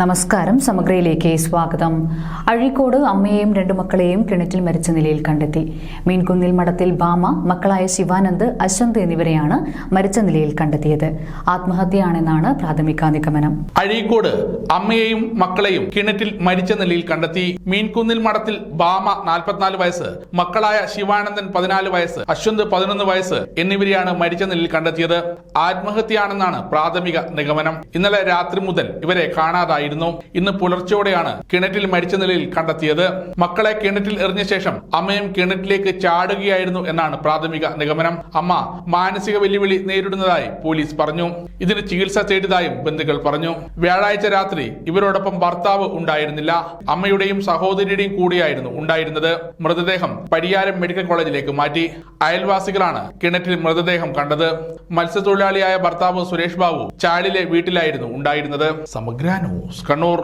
നമസ്കാരം. സമഗ്രയിലേക്ക് സ്വാഗതം. അഴീക്കോട് അമ്മയെയും രണ്ടു മക്കളെയും കിണറ്റിൽ മരിച്ച നിലയിൽ കണ്ടെത്തി. മീൻകുന്നിൽ മഠത്തിൽ ബാമ മക്കളായ ശിവാനന്ദ് അശ്വന്ത് എന്നിവരെയാണ് മരിച്ച നിലയിൽ കണ്ടെത്തിയത്. ആത്മഹത്യയാണെന്നാണ് പ്രാഥമിക നിഗമനം അഴീക്കോട് അമ്മയെയും മക്കളെയും കിണറ്റിൽ മരിച്ച നിലയിൽ കണ്ടെത്തി. മീൻകുന്നിൽ മഠത്തിൽ ബാമ നാൽപ്പത്തിനാല് വയസ്സ് മക്കളായ ശിവാനന്ദൻ പതിനാല് വയസ്സ് അശ്വന്ത് പതിനൊന്ന് വയസ്സ് എന്നിവരെയാണ് മരിച്ച നിലയിൽ കണ്ടെത്തിയത്. ആത്മഹത്യയാണെന്നാണ് പ്രാഥമിക നിഗമനം. ഇന്നലെ രാത്രി മുതൽ ഇവരെ കാണാതായിരുന്നു ഇന്ന് പുലർച്ചെയോടെയാണ് കിണറ്റിൽ മരിച്ച നിലയിൽ കണ്ടെത്തിയത്. മക്കളെ കിണറ്റിൽ എറിഞ്ഞ ശേഷം അമ്മയും കിണറ്റിലേക്ക് ചാടുകയായിരുന്നു എന്നാണ് പ്രാഥമിക നിഗമനം. അമ്മ മാനസിക വെല്ലുവിളി നേരിടുന്നതായി പോലീസ് പറഞ്ഞു. ഇതിന് ചികിത്സ തേടിയതായും ബന്ധുക്കൾ പറഞ്ഞു. വ്യാഴാഴ്ച രാത്രി ഇവരോടൊപ്പം ഭർത്താവ് ഉണ്ടായിരുന്നില്ല. അമ്മയുടെയും സഹോദരിയുടെയും കൂടിയായിരുന്നു ഉണ്ടായിരുന്നത്. മൃതദേഹം പരിയാരം മെഡിക്കൽ കോളേജിലേക്ക് മാറ്റി. അയൽവാസികളാണ് കിണറ്റിൽ മൃതദേഹം കണ്ടത്. മത്സ്യത്തൊഴിലാളിയായ ഭർത്താവ് സുരേഷ് ബാബു ചാലിലെ വീട്ടിലായിരുന്നു ഉണ്ടായിരുന്നത്. സമഗ്ര ന്യൂസ്. Сканор